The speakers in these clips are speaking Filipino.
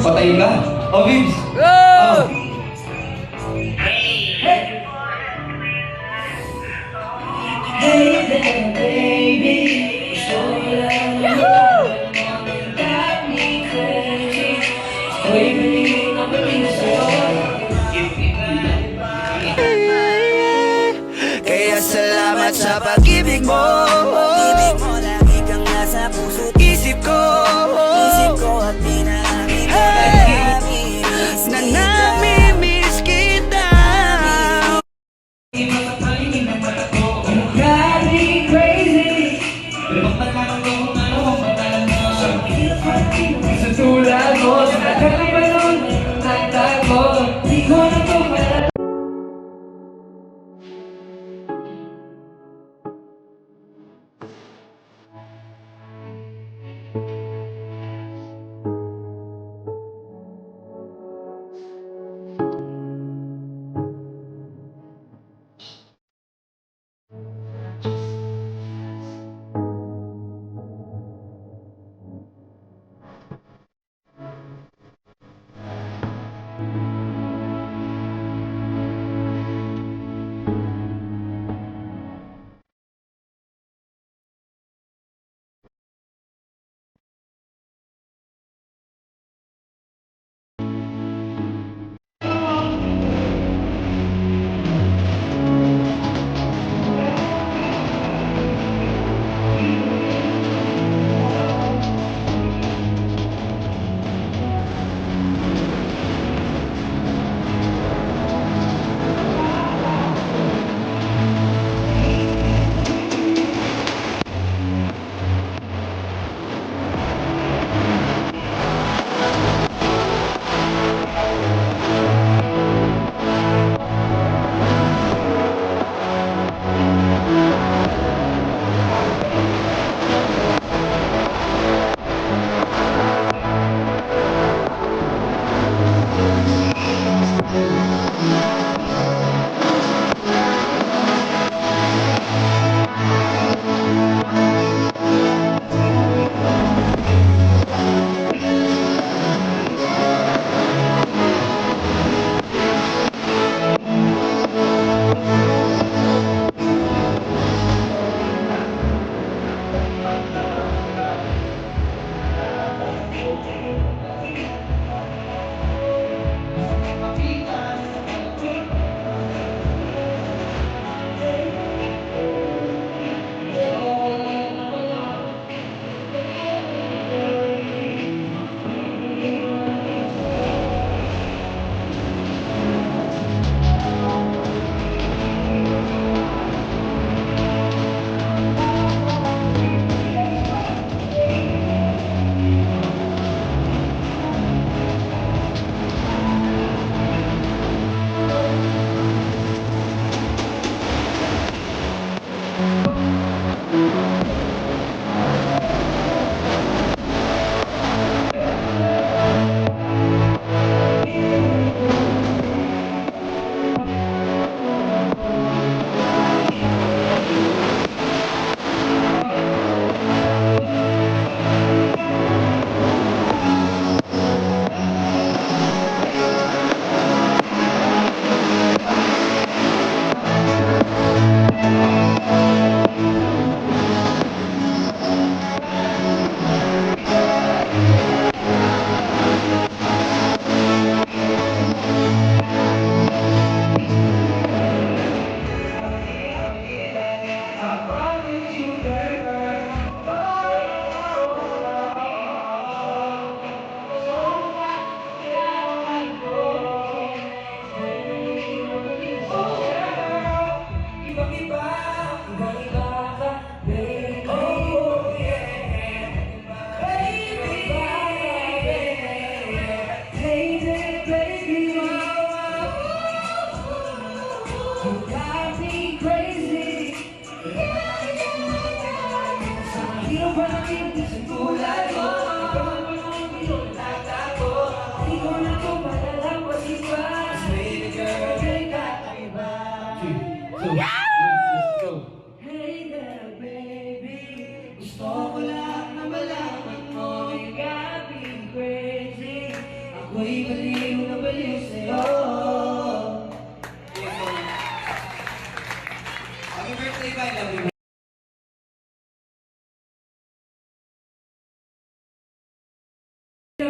Patay ka. Oh, Vibs. Go! Oh. Kaya salamat sa pag-ibig mo Sa tulad mo, sa Ako'y baliw na baliw sa'yo Happy birthday, bye, love you.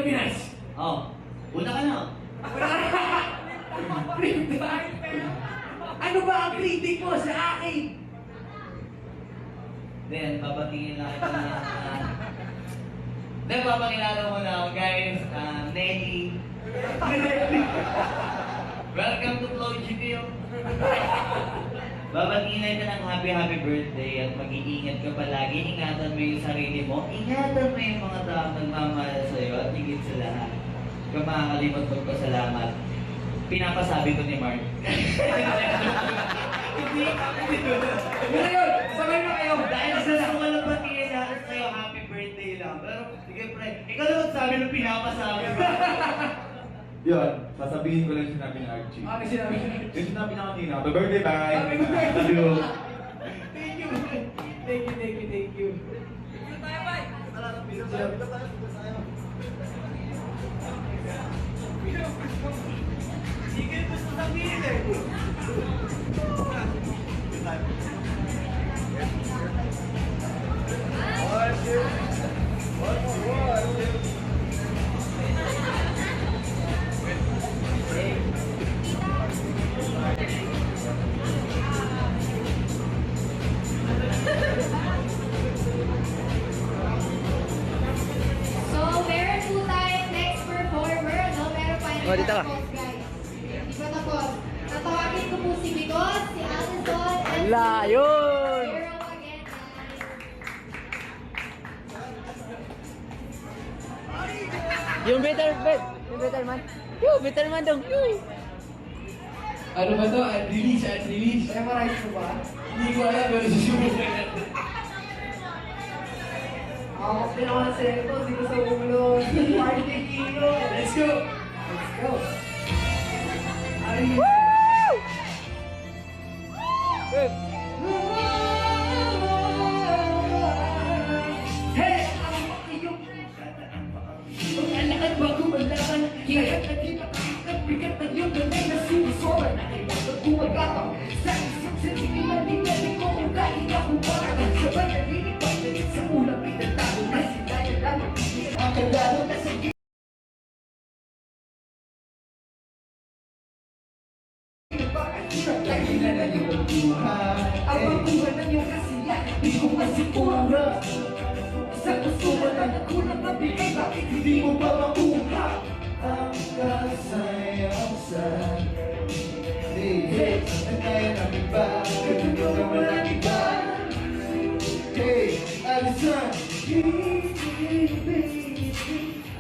Yes. Oh, una ka na. Feedback? ano ba ang critic mo sa akin? Then, babatingin na kita na Uh, then, papakilala mo na ako, guys. Uh, Nelly. Welcome to Flow GPO. Babatingin na kita ng happy, happy birthday at mag-iingat ka palagi. Ingatan mo yung sarili mo. Ingatan mo yung mga taong nagmamahal sa'yo at higit sa lahat. Kung makakalimot magpasalamat. Pinapasabi ko ni Mark. Hindi, na yun. Sabay na kayo. dahil sa lang walang batiin natin sa'yo, happy birthday lang. Pero, sige ikaw naman sabi nung pinapasabi ko. Yun, sasabihin ko lang yung sinabi ni Archie. Ano sinabi niya? Yung sinabi niya kanina, happy birthday, bye! Happy birthday! Love you! Thank you. Thank you, thank you, thank you. So, Yung Oh, dito ka. ba tapos? Tatawagin ko po si Bigos, si Alison, and Wala, si yun! Yung better, bet. Yung better man. Yung better man dong. Yung. Ano ba to? Unreleased, unreleased. Memorize mo ba? Hindi ko alam, pero susubukan natin. Ako, pinakasayin ko, sino sa ulo. Party Kino. Let's go! Let's go! Hey! Ang pagkuhan ng iyong kasiyahan Di ko masikura Sa gusto mo lang ang kulang na bigay hindi mo ba makuha Ang kasayang sa Hey, ang kaya namin ba? Katulong ang walang iba Hey, Alison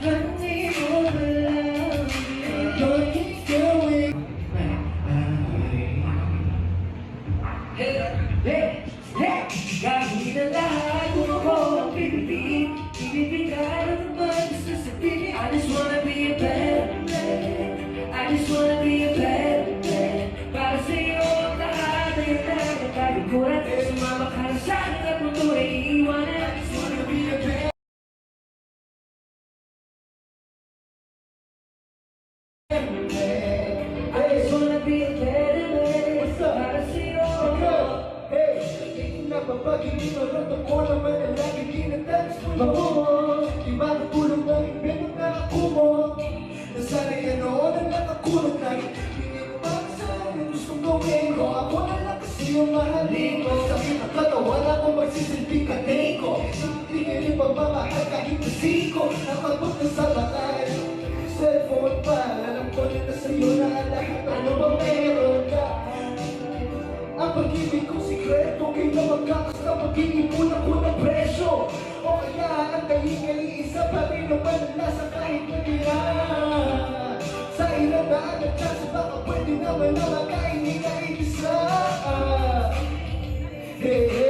Honey, oh, love Don't kinatalis mo mo Di ba natulog ng invento na ako mo Nasanay ka noon ang nakakulong na Hindi ko ba sa akin gustong gawin ko Ako na lang kasi yung mahalin ko. Sakit ang katawan ako magsisilbing kanay ko ka rin pagmamahal kahit masiko. Nakabot na sa bakal Cellphone pa, alam ko na na sa'yo na lahat. Ano ba meron ka? Ang pag-ibig kong sikreto Kaya magkakas na mag-iipon ako ng isa pa rin ang nasa kahit na nila Sa ilang daan at chance baka pwede naman na makainin ka isa. Hey, hey,